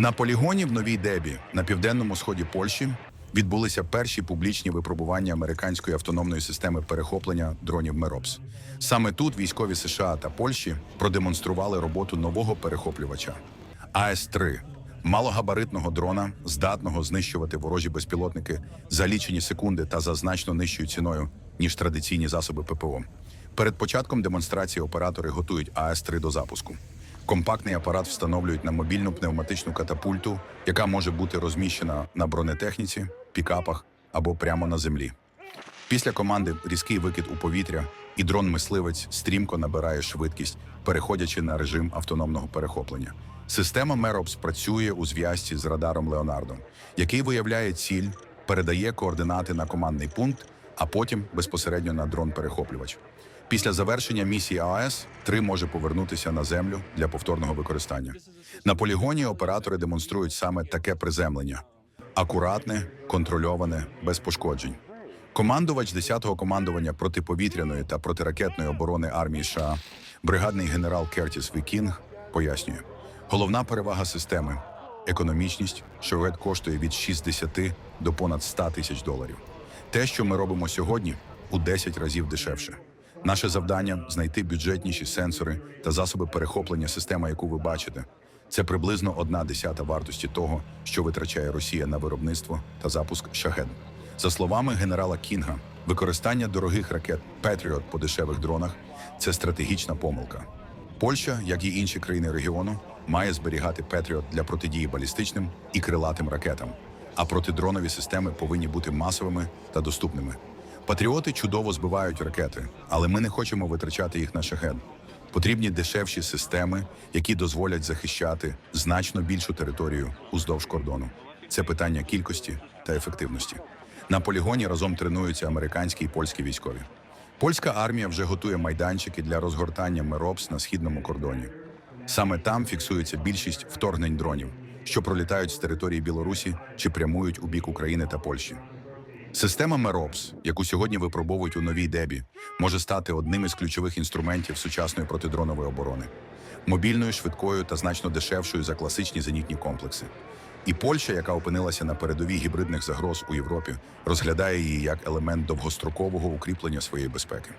На полігоні в Новій Дебі на південному сході Польщі відбулися перші публічні випробування американської автономної системи перехоплення дронів Меропс. Саме тут військові США та Польщі продемонстрували роботу нового перехоплювача АС-3 малогабаритного дрона, здатного знищувати ворожі безпілотники за лічені секунди та за значно нижчою ціною ніж традиційні засоби ППО. Перед початком демонстрації оператори готують АС-3 до запуску. Компактний апарат встановлюють на мобільну пневматичну катапульту, яка може бути розміщена на бронетехніці, пікапах або прямо на землі. Після команди різкий викид у повітря, і дрон-мисливець стрімко набирає швидкість, переходячи на режим автономного перехоплення. Система Меропс працює у зв'язці з радаром Леонардо, який виявляє ціль, передає координати на командний пункт, а потім безпосередньо на дрон-перехоплювач. Після завершення місії АЕС 3 може повернутися на землю для повторного використання. На полігоні оператори демонструють саме таке приземлення: акуратне, контрольоване, без пошкоджень. Командувач 10-го командування протиповітряної та протиракетної оборони армії США, бригадний генерал Кертіс Вікінг, пояснює: головна перевага системи економічність, що коштує від 60 до понад 100 тисяч доларів. Те, що ми робимо сьогодні, у 10 разів дешевше. Наше завдання знайти бюджетніші сенсори та засоби перехоплення системи, яку ви бачите. Це приблизно одна десята вартості того, що витрачає Росія на виробництво та запуск шахед. За словами генерала Кінга, використання дорогих ракет Петріот по дешевих дронах це стратегічна помилка. Польща, як і інші країни регіону, має зберігати Петріот для протидії балістичним і крилатим ракетам. А протидронові системи повинні бути масовими та доступними. Патріоти чудово збивають ракети, але ми не хочемо витрачати їх на шахед. Потрібні дешевші системи, які дозволять захищати значно більшу територію уздовж кордону. Це питання кількості та ефективності. На полігоні разом тренуються американські і польські військові. Польська армія вже готує майданчики для розгортання Меропс на східному кордоні. Саме там фіксується більшість вторгнень дронів, що пролітають з території Білорусі чи прямують у бік України та Польщі. Система Меропс, яку сьогодні випробовують у новій дебі, може стати одним із ключових інструментів сучасної протидронової оборони, мобільною, швидкою та значно дешевшою за класичні зенітні комплекси. І Польща, яка опинилася на передовій гібридних загроз у Європі, розглядає її як елемент довгострокового укріплення своєї безпеки.